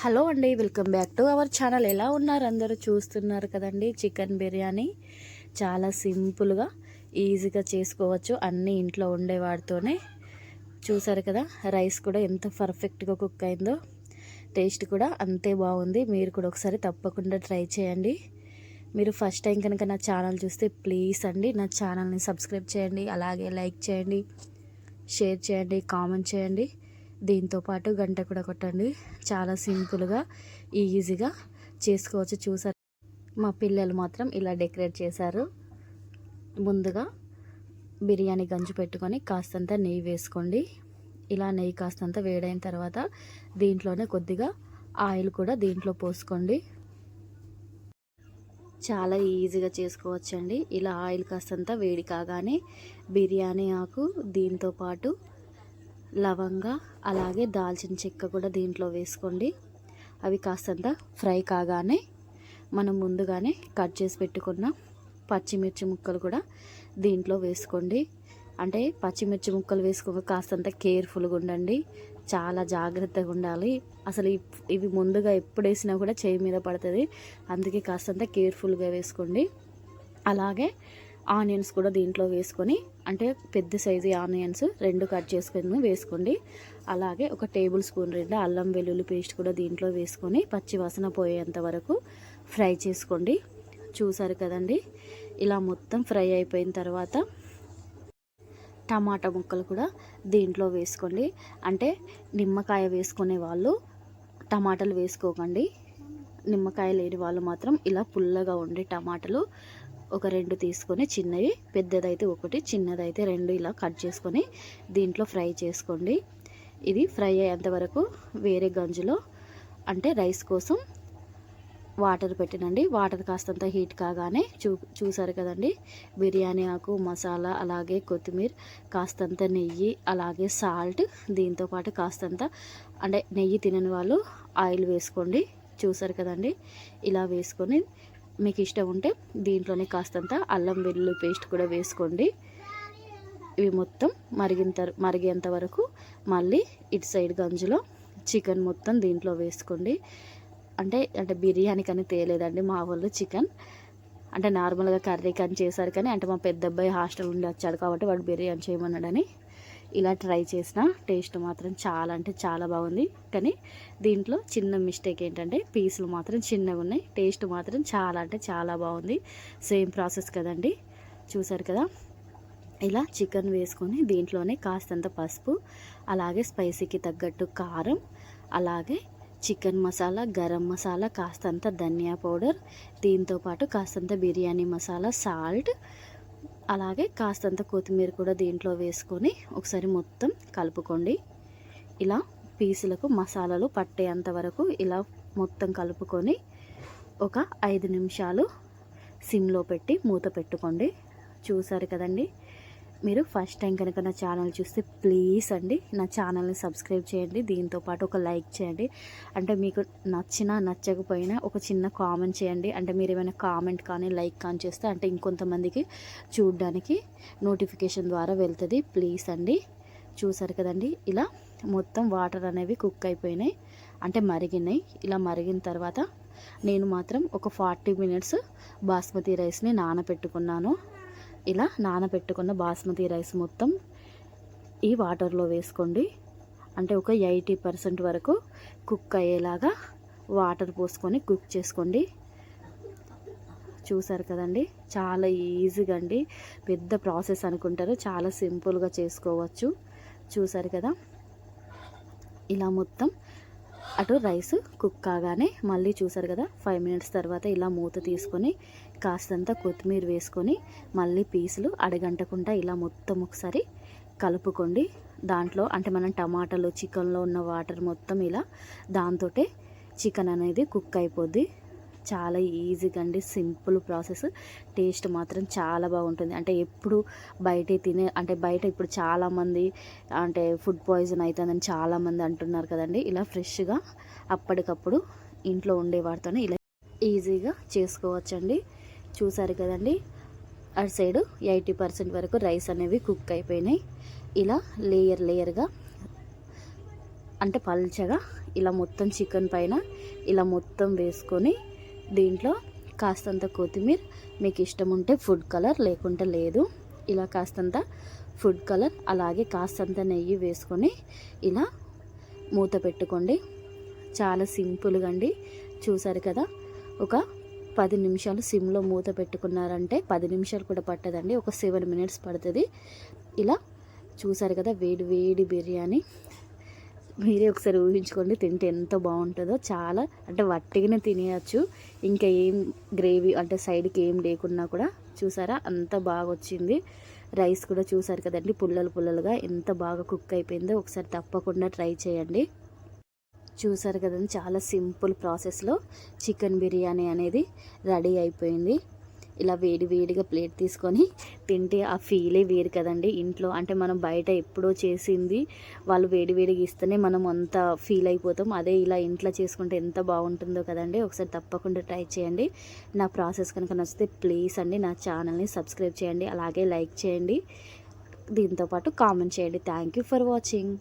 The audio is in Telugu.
హలో అండి welcome back to our channel. ఎలా ఉన్నారు? అందరూ చూస్తున్నారు కదండి చికెన్ బిర్యానీ. చాలా సింపుల్గా ఈజీగా చేసుకోవచ్చు. అన్నీ ఇంట్లో ఉండే వాటితోనే చూసారు కదా రైస్ కూడా ఎంత పర్ఫెక్ట్గా కుక్ అయిందో. టేస్ట్ కూడా అంతే బాగుంది. మీరు కూడా ఒకసారి తప్పకుండా ట్రై చేయండి. మీరు ఫస్ట్ టైం కనుక నా ఛానల్ చూస్తే ప్లీజ్ అండి నా ఛానల్ని సబ్స్క్రైబ్ చేయండి అలాగే లైక్ చేయండి షేర్ చేయండి కామెంట్ చేయండి. దీంతో పాటు గంట కూడా కొట్టండి. చాలా సింపుల్గా ఈజీగా చేసుకోవచ్చు. చూసారు మా పిల్లలు మాత్రం ఇలా డెకరేట్ చేశారు. ముందుగా బిర్యానీ గంజు పెట్టుకొని కాస్తంత నెయ్యి వేసుకోండి. ఇలా నెయ్యి కాస్తంత వేడైన తర్వాత దీంట్లోనే కొద్దిగా ఆయిల్ కూడా దీంట్లో పోసుకోండి. చాలా ఈజీగా చేసుకోవచ్చండి. ఇలా ఆయిల్ కాస్తంత వేడి కాగానే బిర్యానీ ఆకు దీంతో పాటు లవంగా అలాగే దాల్చిన చెక్క కూడా దీంట్లో వేసుకోండి. అవి కాస్తంత ఫ్రై కాగానే మనం ముందుగానే కట్ చేసి పెట్టుకున్న పచ్చిమిర్చి ముక్కలు కూడా దీంట్లో వేసుకోండి. అంటే పచ్చిమిర్చి ముక్కలు వేసుకోక కాస్తంత కేర్ఫుల్గా ఉండండి. చాలా జాగ్రత్తగా ఉండాలి. అసలు ఇవి ముందుగా ఎప్పుడు వేసినా కూడా చేయి మీద పడుతుంది. అందుకే కాస్తంత కేర్ఫుల్గా వేసుకోండి. అలాగే ఆనియన్స్ కూడా దీంట్లో వేసుకొని అంటే పెద్ద సైజు ఆనియన్స్ రెండు కట్ చేసుకొని వేసుకోండి. అలాగే ఒక టేబుల్ స్పూన్ రెండు అల్లం వెల్లుల్లి పేస్ట్ కూడా దీంట్లో వేసుకొని పచ్చి వాసన పోయేంత వరకు ఫ్రై చేసుకోండి. చూసారు కదండి? ఇలా మొత్తం ఫ్రై అయిపోయిన తర్వాత టమాటా ముక్కలు కూడా దీంట్లో వేసుకోండి. అంటే నిమ్మకాయ వేసుకునే వాళ్ళు టమాటాలు వేసుకోకండి. నిమ్మకాయ లేని వాళ్ళు మాత్రం ఇలా పుల్లగా ఉండే టమాటాలు ఒక రెండు తీసుకొని చిన్నవి పెద్దదైతే ఒకటి చిన్నదైతే రెండు ఇలా కట్ చేసుకొని దీంట్లో ఫ్రై చేసుకోండి. ఇది ఫ్రై అయ్యేంత వరకు వేరే గంజులో అంటే రైస్ కోసం వాటర్ పెట్టినండి. వాటర్ కాస్తంత హీట్ కాగానే చూ చూసారు కదండి. బిర్యానీ ఆకు మసాలా అలాగే కొత్తిమీర కాస్తంత నెయ్యి అలాగే సాల్ట్ దీంతోపాటు కాస్తంత అంటే నెయ్యి తినని వాళ్ళు ఆయిల్ వేసుకోండి. చూసారు కదండి. ఇలా వేసుకొని మీకు ఇష్టం ఉంటే దీంట్లోనే కాస్తంత అల్లం వెల్లుల్లి పేస్ట్ కూడా వేసుకోండి. ఇవి మొత్తం మరిగింత మరిగేంత వరకు మళ్ళీ ఇటు సైడ్ గంజులో చికెన్ మొత్తం దీంట్లో వేసుకోండి. అంటే అంటే బిర్యానీ కానీ తేలేదండి మా వాళ్ళు చికెన్. అంటే నార్మల్గా కర్రీ కానీ చేశారు కానీ అంటే మా పెద్ద అబ్బాయి హాస్టల్ ఉండి వచ్చాడు కాబట్టి వాడు బిర్యానీ చేయమన్నాడని ఇలా ట్రై చేసిన టేస్ట్ మాత్రం చాలా అంటే చాలా బాగుంది. కానీ దీంట్లో చిన్న మిస్టేక్ ఏంటంటే పీసులు మాత్రం చిన్నగా ఉన్నాయి. టేస్ట్ మాత్రం చాలా అంటే చాలా బాగుంది. సేమ్ ప్రాసెస్ కదండి. చూసారు కదా? ఇలా చికెన్ వేసుకొని దీంట్లోనే కాస్తంత పసుపు అలాగే స్పైసీకి తగ్గట్టు కారం అలాగే చికెన్ మసాలా గరం మసాలా కాస్తంత ధనియా పౌడర్ దీంతోపాటు కాస్తంత బిర్యానీ మసాలా సాల్ట్ అలాగే కాస్తంత కొత్తిమీర కూడా దీంట్లో వేసుకొని ఒకసారి మొత్తం కలుపుకోండి. ఇలా పీసులకు మసాలాలు పట్టేంత వరకు ఇలా మొత్తం కలుపుకొని ఒక ఐదు నిమిషాలు సిమ్లో పెట్టి మూత పెట్టుకోండి. చూసారు కదండి? మీరు ఫస్ట్ టైం కనుక నా ఛానల్ చూస్తే ప్లీజ్ అండి నా ఛానల్ని సబ్స్క్రైబ్ చేయండి దీంతో పాటు ఒక లైక్ చేయండి. అంటే మీకు నచ్చినా నచ్చకపోయినా ఒక చిన్న కామెంట్ చేయండి. అంటే మీరు ఏమైనా కామెంట్ కానీ లైక్ కానీ చేస్తే అంటే ఇంకొంతమందికి చూడడానికి నోటిఫికేషన్ ద్వారా వెళ్తుంది. ప్లీజ్ అండి. చూసారు కదండి? ఇలా మొత్తం వాటర్ అనేవి కుక్ అయిపోయినాయి. అంటే మరిగినాయి. ఇలా మరిగిన తర్వాత నేను మాత్రం ఒక ఫార్టీ మినిట్స్ బాస్మతి రైస్ని నానబెట్టుకున్నాను ఇలా నానబెట్టుకున్న బాస్మతి రైస్ మొత్తం ఈ వాటర్లో వేసుకోండి. అంటే ఒక ఎయిటీ పర్సెంట్ వరకు కుక్ అయ్యేలాగా వాటర్ పోసుకొని కుక్ చేసుకోండి. చూసారు కదండి? చాలా ఈజీగా అండి. పెద్ద ప్రాసెస్ అనుకుంటారు. చాలా సింపుల్గా చేసుకోవచ్చు. చూసారు కదా? ఇలా మొత్తం అటు రైస్ కుక్ కాగానే మళ్ళీ చూసారు కదా ఫైవ్ మినిట్స్ తర్వాత ఇలా మూత తీసుకొని కాస్తంత కొత్తిమీర వేసుకొని మళ్ళీ పీసులు అడగంటకుండా ఇలా మొత్తం ఒకసారి కలుపుకోండి. దాంట్లో అంటే మనం టమాటాలు చికెన్లో ఉన్న వాటర్ మొత్తం ఇలా దాంతో చికెన్ అనేది కుక్ అయిపోద్ది. చాలా ఈజీగా అండి. Simple process. టేస్ట్ మాత్రం చాలా బాగుంటుంది. అంటే ఎప్పుడు బయట తినే అంటే బయట ఇప్పుడు చాలామంది అంటే ఫుడ్ పాయిజన్ అవుతుందని చాలామంది అంటున్నారు కదండి. ఇలా ఫ్రెష్గా అప్పటికప్పుడు ఇంట్లో ఉండే వాటితోనే ఇలా ఈజీగా చేసుకోవచ్చండి. చూసారు కదండి. అటు సైడు ఎయిటీ పర్సెంట్ వరకు రైస్ అనేవి కుక్ అయిపోయినాయి. ఇలా లేయర్ లేయర్గా అంటే పల్చగా ఇలా మొత్తం చికెన్ పైన ఇలా మొత్తం వేసుకొని దీంట్లో కాస్తంత కొత్తిమీర మీకు ఇష్టం ఉంటే ఫుడ్ కలర్ లేకుంటే లేదు. ఇలా కాస్తంత ఫుడ్ కలర్ అలాగే కాస్తంత నెయ్యి వేసుకొని ఇలా మూత పెట్టుకోండి. చాలా సింపుల్గా అండి. చూసారు కదా ఒక పది నిమిషాలు సిమ్లో మూత పెట్టుకున్నారంటే పది నిమిషాలు కూడా పట్టదండి. ఒక సెవెన్ మినిట్స్ పడుతుంది. ఇలా చూసారు కదా వేడి వేడి బిర్యానీ. మీరే ఒకసారి ఊహించుకోండి తింటే ఎంత బాగుంటుందో. చాలా అంటే వట్టిగానే తినేయచ్చు. ఇంకా ఏం గ్రేవీ అంటే సైడ్కి ఏం లేకున్నా కూడా చూసారా అంత బాగా వచ్చింది రైస్ కూడా చూసారు కదండి పుల్లలు పుల్లలుగా ఎంత బాగా కుక్ అయిపోయిందో. ఒకసారి తప్పకుండా ట్రై చేయండి. చూసారు కదండి చాలా సింపుల్ ప్రాసెస్లో చికెన్ బిర్యానీ అనేది రెడీ అయిపోయింది. ఇలా వేడి వేడిగా ప్లేట్ తీసుకొని తింటే ఆ ఫీలే వేరు కదండి ఇంట్లో. అంటే మనం బయట ఎప్పుడో చేసింది వాళ్ళు వేడి వేడిగా ఇస్తేనే మనం అంత ఫీల్ అయిపోతాం. అదే ఇలా ఇంట్లో చేసుకుంటే ఎంత బాగుంటుందో కదండి. ఒకసారి తప్పకుండా ట్రై చేయండి. నా ప్రాసెస్ కనుక నచ్చితే ప్లీజ్ అండి నా ఛానల్ని సబ్స్క్రైబ్ చేయండి. అలాగే లైక్ చేయండి. దీంతోపాటు కామెంట్ చేయండి. Thank you for watching.